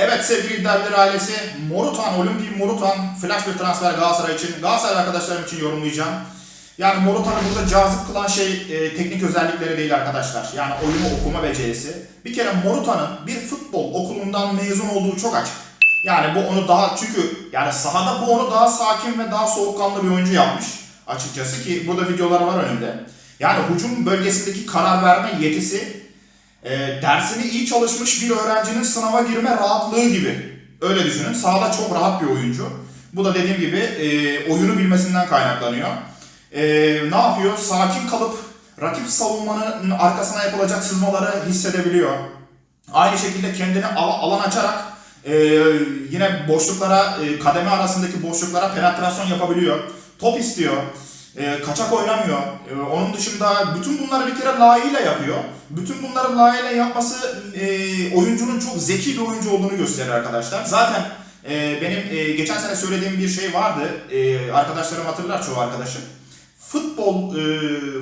Evet sevgili iddiabiler ailesi Morutan, Olimpik Morutan flash bir transfer Galatasaray için. Galatasaray arkadaşlarım için yorumlayacağım. Yani Morutan'ı burada cazip kılan şey e, teknik özellikleri değil arkadaşlar. Yani oyunu okuma becerisi. Bir kere Morutan'ın bir futbol okulundan mezun olduğu çok açık. Yani bu onu daha çünkü yani sahada bu onu daha sakin ve daha soğukkanlı bir oyuncu yapmış. Açıkçası ki burada videoları var önümde. Yani hücum bölgesindeki karar verme yetisi e, dersini iyi çalışmış bir öğrencinin sınava girme rahatlığı gibi. Öyle düşünün. Sahada çok rahat bir oyuncu. Bu da dediğim gibi e, oyunu bilmesinden kaynaklanıyor. E, ne yapıyor? Sakin kalıp rakip savunmanın arkasına yapılacak sızmaları hissedebiliyor. Aynı şekilde kendini al- alan açarak e, yine boşluklara, e, kademe arasındaki boşluklara penetrasyon yapabiliyor. Top istiyor. E, kaçak oynamıyor. E, onun dışında bütün bunları bir kere layığıyla yapıyor. Bütün bunları layığıyla yapması e, oyuncunun çok zeki bir oyuncu olduğunu gösterir arkadaşlar. Zaten e, benim e, geçen sene söylediğim bir şey vardı. E, arkadaşlarım hatırlar çoğu arkadaşım. Futbol e,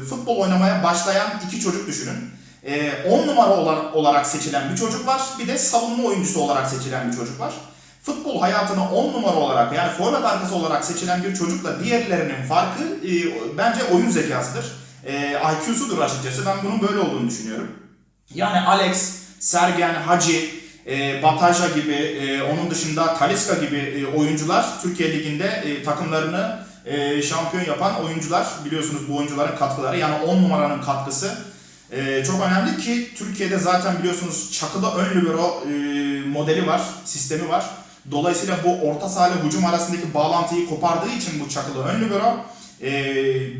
futbol oynamaya başlayan iki çocuk düşünün. 10 numara olar- olarak seçilen bir çocuk var. Bir de savunma oyuncusu olarak seçilen bir çocuk var. Futbol hayatına 10 numara olarak yani forvet arkası olarak seçilen bir çocukla diğerlerinin farkı e, bence oyun zekasıdır. E, IQ'sudur açıkçası. Ben bunun böyle olduğunu düşünüyorum. Yani Alex, Sergen, Hacı, e, Bataja gibi, e, onun dışında Talisca gibi e, oyuncular Türkiye Ligi'nde e, takımlarını e, şampiyon yapan oyuncular. Biliyorsunuz bu oyuncuların katkıları yani 10 numaranın katkısı e, çok önemli ki Türkiye'de zaten biliyorsunuz çakılı ön libero e, modeli var, sistemi var. Dolayısıyla bu orta saha ile hücum arasındaki bağlantıyı kopardığı için bu çakılı ön libero e,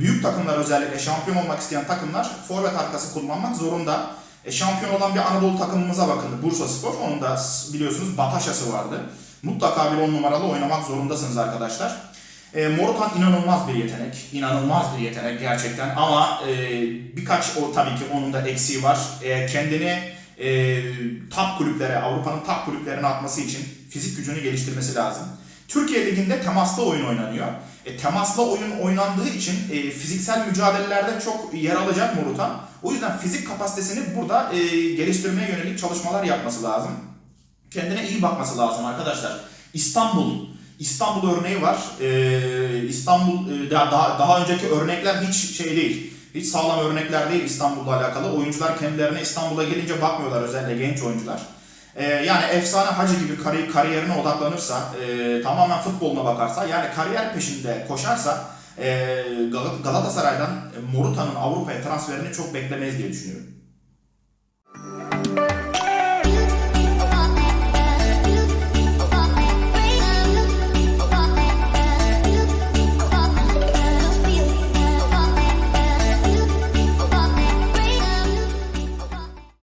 büyük takımlar özellikle şampiyon olmak isteyen takımlar forvet arkası kullanmak zorunda. E, şampiyon olan bir Anadolu takımımıza bakın. Bursa Spor. Onun da biliyorsunuz Bataşası vardı. Mutlaka bir 10 numaralı oynamak zorundasınız arkadaşlar. E, Morutan inanılmaz bir yetenek. İnanılmaz bir yetenek gerçekten. Ama e, birkaç o tabii ki onun da eksiği var. E, kendini e, top kulüplere, Avrupa'nın top kulüplerine atması için fizik gücünü geliştirmesi lazım. Türkiye Ligi'nde temaslı oyun oynanıyor. E, temaslı oyun oynandığı için e, fiziksel mücadelelerde çok yer alacak Morutan. O yüzden fizik kapasitesini burada e, geliştirmeye yönelik çalışmalar yapması lazım. Kendine iyi bakması lazım arkadaşlar. İstanbul, İstanbul örneği var. E, İstanbul e, daha, daha önceki örnekler hiç şey değil. Hiç sağlam örnekler değil İstanbul'la alakalı. Oyuncular kendilerine İstanbul'a gelince bakmıyorlar özellikle genç oyuncular. Ee, yani efsane Hacı gibi kari- kariyerine odaklanırsa, e, tamamen futboluna bakarsa, yani kariyer peşinde koşarsa e, Gal- Galatasaray'dan Morutan'ın Avrupa'ya transferini çok beklemeyiz diye düşünüyorum.